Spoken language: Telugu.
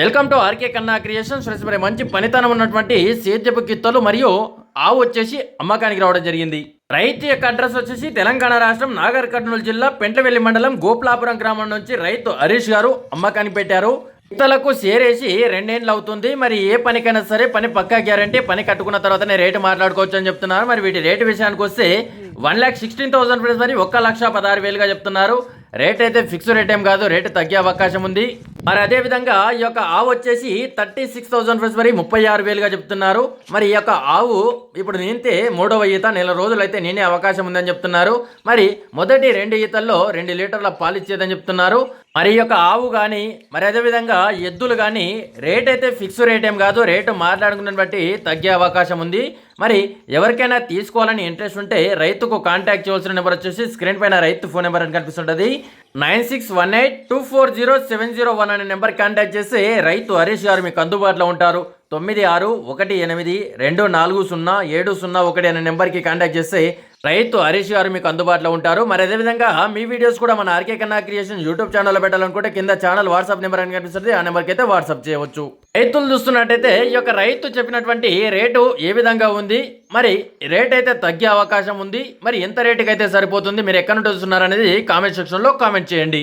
Welcome to RK Kanna creations. Friends మరి మంచి పనితనం ఉన్నటువంటి సేద్యపు కిత్తలు మరియు ఆవు వచ్చేసి అమ్మకానికి రావడం జరిగింది. రైతు యొక్క అడ్రస్ వచ్చేసి తెలంగాణ రాష్ట్రం నాగర్ కర్నూలు జిల్లా పెంటవెల్లి మండలం గోపులాపురం గ్రామం నుంచి రైతు హరీష్ గారు అమ్మకానికి పెట్టారు. కిత్తలకు సేరేసి రెండేళ్ళు అవుతుంది. మరి ఏ పనికైనా సరే పని పక్కా గ్యారంటీ పని కట్టుకున్న తర్వాతనే రేటు మాట్లాడుకోవచ్చు అని చెప్తున్నారు. మరి వీటి రేటు విషయానికి వస్తే one lakh sixteen thousand friends మరి ఒక్క లక్ష పదహారు వేలుగా చెప్తున్నారు. రేట్ అయితే ఫిక్స్ రేట్ ఏం కాదు రేటు తగ్గే అవకాశం ఉంది. మరి అదే విధంగా ఈ యొక్క ఆవు వచ్చేసి థర్టీ సిక్స్ థౌసండ్ రూపీస్ మరి ముప్పై ఆరు వేలుగా చెప్తున్నారు. మరి ఈ యొక్క ఆవు ఇప్పుడు నింతే మూడవ ఈత నెల రోజులు అయితే నేనే అవకాశం ఉందని చెప్తున్నారు. మరి మొదటి రెండు ఈతల్లో రెండు లీటర్ల పాలు ఇచ్చేదని చెప్తున్నారు. మరి యొక్క ఆవు కానీ మరి అదే విధంగా ఎద్దులు కానీ రేట్ అయితే ఫిక్స్ రేట్ ఏం కాదు. రేటు మాట్లాడుకున్న బట్టి తగ్గే అవకాశం ఉంది. మరి ఎవరికైనా తీసుకోవాలని ఇంట్రెస్ట్ ఉంటే రైతుకు కాంటాక్ట్ చేయవలసిన నెంబర్ వచ్చేసి స్క్రీన్ పైన రైతు ఫోన్ నెంబర్ అని కనిపిస్తుంటుంది. Nine six one eight two four zero seven zero one అనే నెంబర్ కాంటాక్ట్ చేస్తే రైతు హరీష్ గారు మీకు అందుబాటులో ఉంటారు. తొమ్మిది ఆరు ఒకటి ఎనిమిది రెండు నాలుగు సున్నా ఏడు సున్నా ఒకటి అనే నెంబర్కి కాంటాక్ట్ చేస్తే రైతు హరీష్ గారు మీకు అందుబాటులో ఉంటారు. మరి అదేవిధంగా మీ వీడియోస్ కూడా మన ఆర్కే కన్నా క్రియేషన్ యూట్యూబ్ ఛానల్లో పెట్టాలనుకుంటే కింద ఛానల్ వాట్సాప్ నెంబర్ అని కనిపిస్తుంది. ఆ నెంబర్కి అయితే వాట్సాప్ చేయవచ్చు. రైతులు చూస్తున్నట్టయితే ఈ యొక్క రైతు చెప్పినటువంటి రేటు ఏ విధంగా ఉంది? మరి రేట్ అయితే తగ్గే అవకాశం ఉంది. మరి ఎంత రేటుకి అయితే సరిపోతుంది? మీరు ఎక్కడ నుండి చూస్తున్నారు అనేది కామెంట్ సెక్షన్లో కామెంట్ చేయండి.